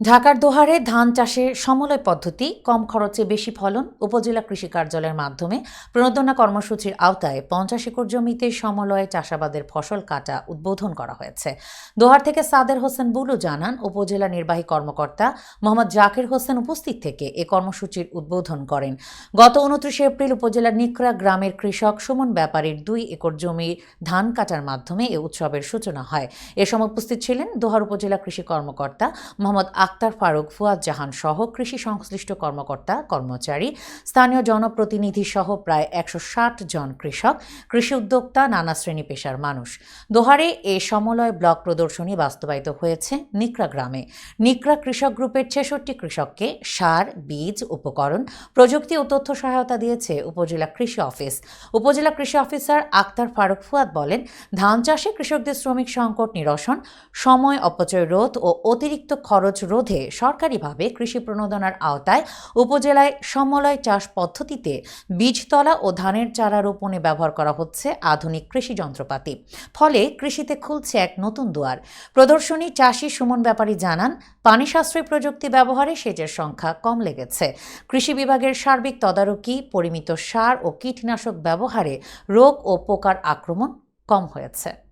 ঢাকার দোহারে ধান চাষের সমলয় পদ্ধতি, কম খরচে বেশি ফলন উপজেলা কৃষি কার্যালয়ের মাধ্যমে প্রণোদনা কর্মসূচির আওতায় পঞ্চাশ একর জমিতে সমলয়ে চাষাবাদের ফসল কাটা উদ্বোধন করা হয়েছে। দোহার থেকে সাদের হোসেন বুলু জানান, উপজেলা নির্বাহী কর্মকর্তা মোহাম্মদ জাকির হোসেন উপস্থিত থেকে এ কর্মসূচির উদ্বোধন করেন। গত উনত্রিশে এপ্রিল উপজেলার নিকরা গ্রামের কৃষক সুমন ব্যাপারীর দুই একর জমি ধান কাটার মাধ্যমে এ উৎসবের সূচনা হয়। এ সময় উপস্থিত ছিলেন দোহার উপজেলা কৃষি কর্মকর্তা মোহাম্মদ আক্তার ফারুক, ফুয়াদ জাহান সহ কৃষি সংশ্লিষ্ট কর্মকর্তা, কর্মচারী, স্থানীয় জনপ্রতিনিধি সহ প্রায় একশো ষাট জন কৃষক, কৃষি উদ্যোক্তা, নানা শ্রেণি পেশার মানুষ। দোহারে এ সমলয় ব্লক প্রদর্শনী বাস্তবায়িত হয়েছে নিকরা গ্রামে। নিকরা কৃষক গ্রুপের ছেষট্টি কৃষককে সার, বীজ, উপকরণ, প্রযুক্তি ও তথ্য সহায়তা দিয়েছে উপজেলা কৃষি অফিস। উপজেলা কৃষি অফিসার আক্তার ফারুক ফুয়াদ বলেন, ধান চাষে কৃষকদের শ্রমিক সংকট নিরসন, সময় অপচয় রোধ ও অতিরিক্ত খরচ রোধে সরকারিভাবে কৃষি প্রণোদনার আওতায় উপজেলায় সমলয় চাষ পদ্ধতিতে বীজতলা ও ধানের চারা রোপণে ব্যবহার করা হচ্ছে আধুনিক কৃষি যন্ত্রপাতি। ফলে কৃষিতে খুলছে এক নতুন দুয়ার। প্রদর্শনী চাষি সুমন ব্যাপারী জানান, পানি সাশ্রয়ী প্রযুক্তি ব্যবহারে সেচের সংখ্যা কম লেগেছে। কৃষি বিভাগের সার্বিক তদারকি, পরিমিত সার ও কীটনাশক ব্যবহারে রোগ ও পোকার আক্রমণ কম হয়েছে।